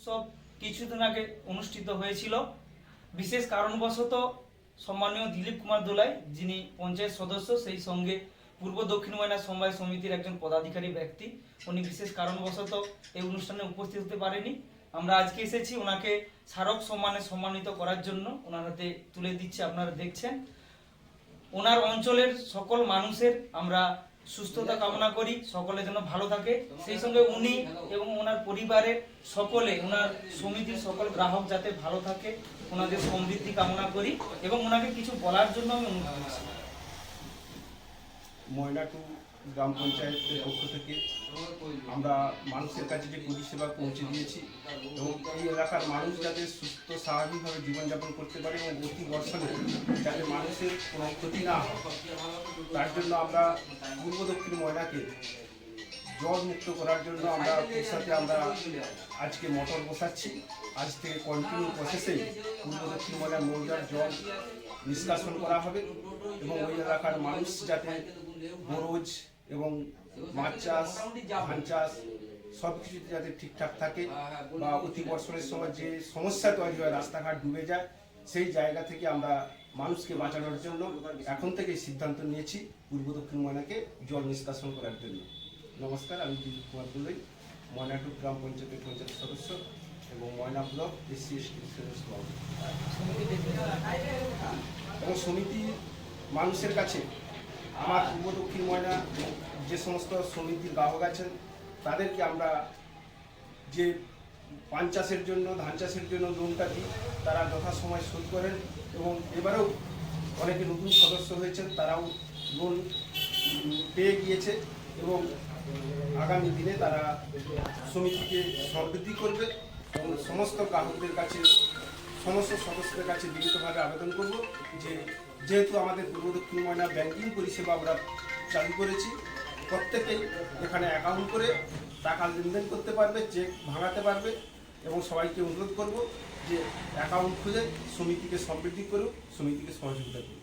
উৎসব কিছুদিন আগে অনুষ্ঠিত হয়েছিল। বিশেষ কারণবশত সম্মানীয় দিলীপ কুমার দোলাই যিনি পঞ্চায়েত সদস্য, সেই সঙ্গে পূর্ব দক্ষিণ ময়না সমবায় সমিতির একজন পদাধিকারী ব্যক্তি। উনি বিশেষ কারণবশত এই অনুষ্ঠানে উপস্থিত হতে পারেনি। আমরা আজকে এসেছি ওনাকে স্মারক সম্মানে সম্মানিত করার জন্য। ওনার হাতে তুলে দিচ্ছে, আপনারা দেখছেন। ওনার অঞ্চলের সকল মানুষের আমরা সুস্থতা কামনা করি, সকলে যেন ভালো থাকে। সেই সঙ্গে উনি এবং পরিবারের সকলে, ওনার সমিতির সকল গ্রাহক যাতে ভালো থাকে, ওনাদের সমৃদ্ধি কামনা করি এবং ওনাকে কিছু বলার জন্য আমি অনুরোধ করছি। ময়নাটু গ্রাম পঞ্চায়েতের পক্ষ থেকে আমরা মানুষের কাছে যে পরিষেবা পৌঁছে দিয়েছি এবং এই এলাকার মানুষ যাতে সুস্থ, স্বাভাবিকভাবে জীবনযাপন করতে পারে এবং অতি বর্ষণে যাতে মানুষের কোনো ক্ষতি না হয়, তার জন্য আমরা পূর্ব দক্ষিণ ময়নাকে জল মুক্ত করার জন্য আমরা সাথে আমরা আজকে মোটর বসাচ্ছি। আজ থেকে কন্টিনিউ প্রসেসে পূর্ব দক্ষিণ ময়না মৌজার জল নিষ্কাশন করা হবে এবং ওই এলাকার মানুষ যাতে বরজ এবং মাছ চাষ, ধান চাষ সব কিছুতে যাতে ঠিকঠাক থাকে বা অতি বর্ষণের সময় যে সমস্যা তৈরি হয়, রাস্তাঘাট ডুবে যায়, সেই জায়গা থেকে আমরা মানুষকে বাঁচানোর জন্য এখন থেকে সিদ্ধান্ত নিয়েছি পূর্ব দক্ষিণ ময়নাকে জল নিষ্কাশন করার জন্য। নমস্কার, আমি দিলীপ কুমার দুলই ময়নাটুক গ্রাম পঞ্চায়েতের পঞ্চায়েত সদস্য এবং ময়না ব্লক এসসি এসটি এবং সমিতি মানুষের কাছে আমার পূর্ব দক্ষিণ ময়না যে সমস্ত সমিতির গ্রাহক আছেন, তাদেরকে আমরা যে পান চাষের জন্য, ধান চাষের জন্য লোনটা দিই, তারা যথাসময় শোধ করেন এবং এবারেও অনেকে নতুন সদস্য হয়েছেন, তারাও লোন পেয়ে গিয়েছে এবং আগামী দিনে তারা সমিতিকে সমৃদ্ধি করবে এবং সমস্ত গ্রাহকদের কাছে, সমস্ত সদস্যদের কাছে লিখিতভাবে আবেদন করব যে যেহেতু আমাদের পূর্ব দক্ষিণ ময়না ব্যাংকিং পরিষেবা আমরা চালু করেছি প্রত্যেকেই এখানে অ্যাকাউন্ট করে টাকা লেনদেন করতে পারবে চেক ভাঙাতে পারবে এবং সবাইকে অনুরোধ করব যে অ্যাকাউন্ট খুলে সমিতিকে সমৃদ্ধি করুক, সমিতিকে সহযোগিতা করুক।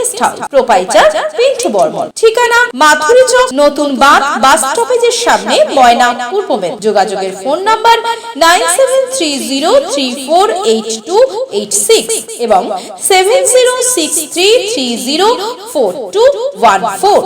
guest house proprietor Pintu Barman ঠিকানা মাথুরি চক নতুন বাঁধ বাস স্টপেজের সামনে ময়না পূর্ব মেদ যোগাযোগের phone number nine seven three zero three four eight two eight six এবং seven zero six three three zero four two one four